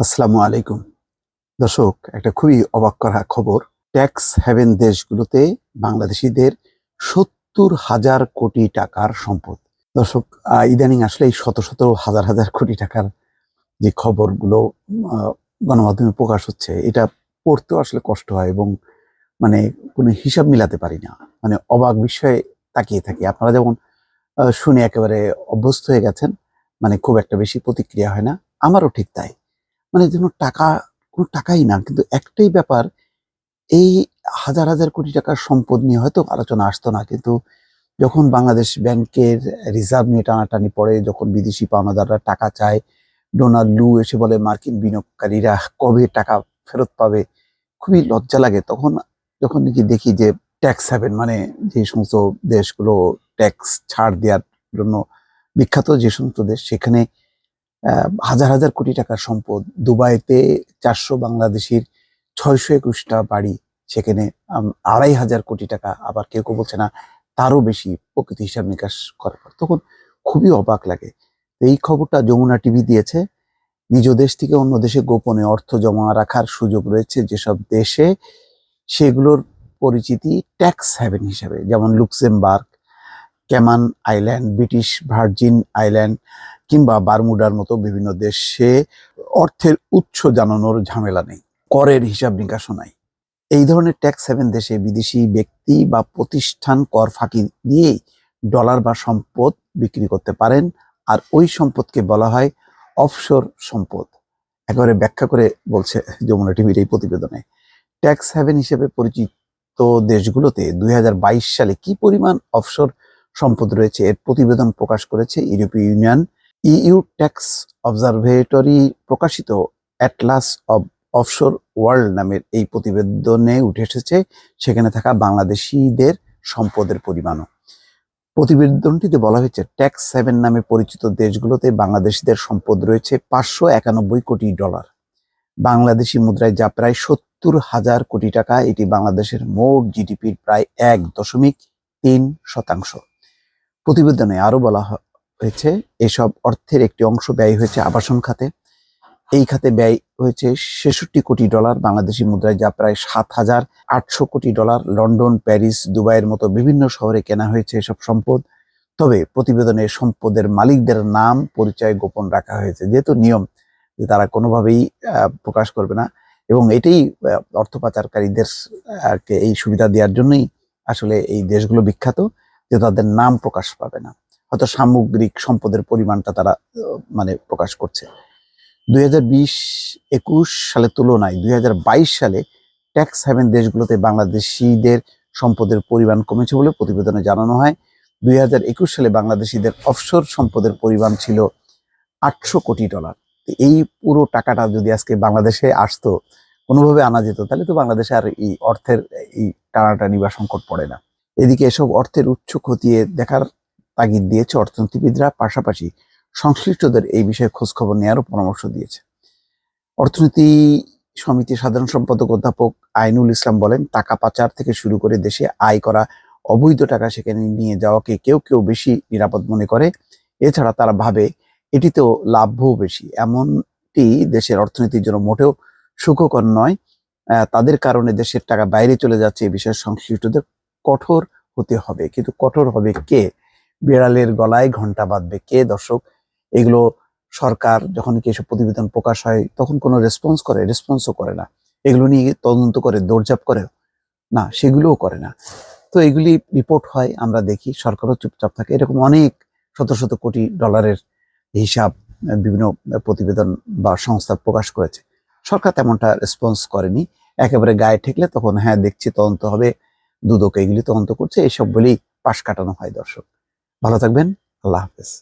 আসসালামু আলাইকুম। দর্শক, একটা খুবই অবাক করা খবর। ট্যাক্স হ্যাভেন দেশগুলোতে বাংলাদেশিদের সত্তর হাজার কোটি টাকার সম্পদ। দর্শক ইদানিং আসলে এই শত শত হাজার হাজার কোটি টাকার যে খবরগুলো গণমাধ্যমে প্রকাশ হচ্ছে, এটা পড়তেও আসলে কষ্ট হয় এবং মানে কোনো হিসাব মিলাতে পারি না। মানে অবাক বিষয়ে তাকিয়ে থাকি। আপনারা যেমন শুনে একেবারে অভ্যস্ত হয়ে গেছেন মানে খুব একটা বেশি প্রতিক্রিয়া হয় না। আমারও ঠিক তাই। মানে যেন টাকা, কোনো টাকাই না। কিন্তু একটাই ব্যাপার, এই হাজার হাজার কোটি টাকার সম্পদ নিয়ে হয়তো আলোচনা আসতো না। কিন্তু যখন বাংলাদেশ ব্যাংকের রিজার্ভ নিয়ে টানাটানি পড়ে, যখন বিদেশি পাওনাদাররা টাকা চায়, ডোনাল্ড লু এসে বলে, মার্কিন বিনিয়োগকারীরা কবে টাকা ফেরত পাবে? খুবই লজ্জা লাগে। তখন, যখন নাকি দেখি যে ট্যাক্স হ্যাভেন মানে যে সমস্ত দেশগুলো ট্যাক্স ছাড় দেওয়ার জন্য বিখ্যাত যে সমস্ত দেশ, সেখানে হাজার হাজার কোটি টাকার সম্পদ। দুবাইতে চারশো বাংলাদেশির ছয়শো একুশটা বাড়ি, সেখানে আড়াই হাজার কোটি টাকা আবার কেউ কেউ বলছে না, তারও বেশি প্রকৃতি হিসাব নিকাশ করার পর। তখন খুবই অবাক লাগে। এই খবরটা যমুনা টিভি দিয়েছে। নিজ দেশ থেকে অন্য দেশে গোপনে অর্থ জমা রাখার সুযোগ রয়েছে যেসব দেশে সেগুলোর পরিচিতি ট্যাক্স হ্যাভেন হিসাবে, যেমন Luxembourg Cayman Island, British Virgin Island কিংবা বারমুডার মতো বিভিন্ন দেশে অর্থের উৎস জানানোর ঝামেলা নেই। করের হিসাব নিকাশও নাই। এই ধরনের ট্যাক্স সেভেন দেশে বিদেশি ব্যক্তি বা প্রতিষ্ঠান কর ফাঁকি দিয়েই ডলার বা সম্পদ বিক্রি করতে পারেন, আর ওই সম্পদকে বলা হয় অফশোর সম্পদ। একেবারে ব্যাখ্যা করে বলছে যমুনা টিভির এই প্রতিবেদনে। ট্যাক্স হ্যাভেন হিসেবে পরিচিত দেশগুলোতে দুই হাজার বাইশ সালে কি পরিমাণ অফশোর সম্পদ রয়েছে। এর প্রতিবেদন প্রকাশ করেছে ইউরোপীয় ইউনিয়ন। ইইউ ট্যাক্স অবজারভেটরি প্রকাশিত অ্যাটলাস অব অফশোর ওয়ার্ল্ড নামের এই প্রতিবেদনে উঠে এসেছে। সেখানে থাকা বাংলাদেশিদের সম্পদের পরিমাণও। প্রতিবেদনটিতে বলা হয়েছে, ট্যাক্স সেভেন নামে পরিচিত দেশগুলোতে বাংলাদেশিদের সম্পদ রয়েছে পাঁচশো একানব্বই কোটি ডলার। বাংলাদেশি মুদ্রায় যা প্রায় সত্তর হাজার কোটি টাকা, এটি বাংলাদেশের মোট জিডিপির প্রায় এক দশমিক তিন শতাংশ। প্রতিবেদনে আরও বলা হয়েছে, এসব অর্থের একটি অংশ ব্যয় হয়েছে আবাসন খাতে। এই খাতে ব্যয় হয়েছে ছেষট্টি কোটি ডলার বাংলাদেশি মুদ্রায়, যা প্রায় সাত হাজার আটশো কোটি ডলার। লন্ডন, প্যারিস, দুবাইয়ের মতো বিভিন্ন শহরে কেনা হয়েছে এসব সম্পদ। তবে প্রতিবেদনে সম্পদের মালিকদের নাম পরিচয় গোপন রাখা হয়েছে, যেহেতু নিয়ম যে তারা কোনোভাবেই প্রকাশ করবে না। এবং এটাই অর্থ পাচারকারীদের এই সুবিধা দেওয়ার জন্যই আসলে এই দেশগুলো বিখ্যাত। যে তাদের নাম প্রকাশ পাবে না। হয়তো সামগ্রিক সম্পদের পরিমাণটা তারা মানে প্রকাশ করছে। দুই হাজার বিশ একুশ সালের তুলনায়, দুই হাজার বাইশ সালে ট্যাক্স হ্যাভেন দেশগুলোতে বাংলাদেশিদের সম্পদের পরিমাণ কমেছে বলে প্রতিবেদনে জানানো হয়। দুই হাজার একুশ সালে বাংলাদেশিদের অফশোর সম্পদের পরিমাণ ছিল আটশো কোটি ডলার। এই পুরো টাকাটা যদি আজকে বাংলাদেশে আসতো, কোনোভাবে আনা যেত, তাহলে তো বাংলাদেশে আর এই অর্থের এই টানাটানি বা সংকট পড়ে না। এদিকে এসব অর্থের উৎস খতিয়ে দেখার তাগিদ দিয়েছে অর্থনীতিবিদরা, পাশাপাশি সংশ্লিষ্টদের এই বিষয়ে খোঁজখবর নেওয়ারও পরামর্শ দিয়েছে। অর্থনীতি সমিতির সাধারণ সম্পাদক অধ্যাপক আইনুল ইসলাম বলেন, টাকা পাচার থেকে শুরু করে দেশে আয় করা অবৈধ টাকা সেখানে নিয়ে যাওয়াকে কেউ কেউ বেশি নিরাপদ মনে করে। এছাড়া তারা ভাবে, এটিতেও লাভও বেশি। এমনটি দেশের অর্থনীতির জন্য মোটেও সুখকর নয়। তাদের কারণে দেশের টাকা বাইরে চলে যাচ্ছে, এ বিষয়ে সংশ্লিষ্টদের কঠোর হতে হবে। কিন্তু কঠোর হবে কে? বিড়ালের গলায় ঘণ্টা বাঁধবে কে? দর্শক, এগুলো সরকার যখন কি এসব প্রতিবেদন প্রকাশ হয়, তখন কোনো রেসপন্স করে রেসপন্সও করে না। এগুলো নিয়ে তদন্ত করে, দৌড়ঝাঁপ করে না, সেগুলোও করে না। তো এগুলি রিপোর্ট হয়, আমরা দেখি, সরকারও চুপচাপ থাকে। এরকম অনেক শত শত কোটি ডলারের হিসাব বিভিন্ন প্রতিবেদন বা সংস্থা প্রকাশ করেছে। সরকার তেমনটা রেসপন্স করেনি। একেবারে গায়ে ঠেকলে তখন হ্যাঁ দেখছি তদন্ত হবে। দুদক এগুলি তদন্ত করছে এসব বলেই পাশ কাটানো হয় দর্শক। ভালো থাকবেন আল্লাহ হাফেজ।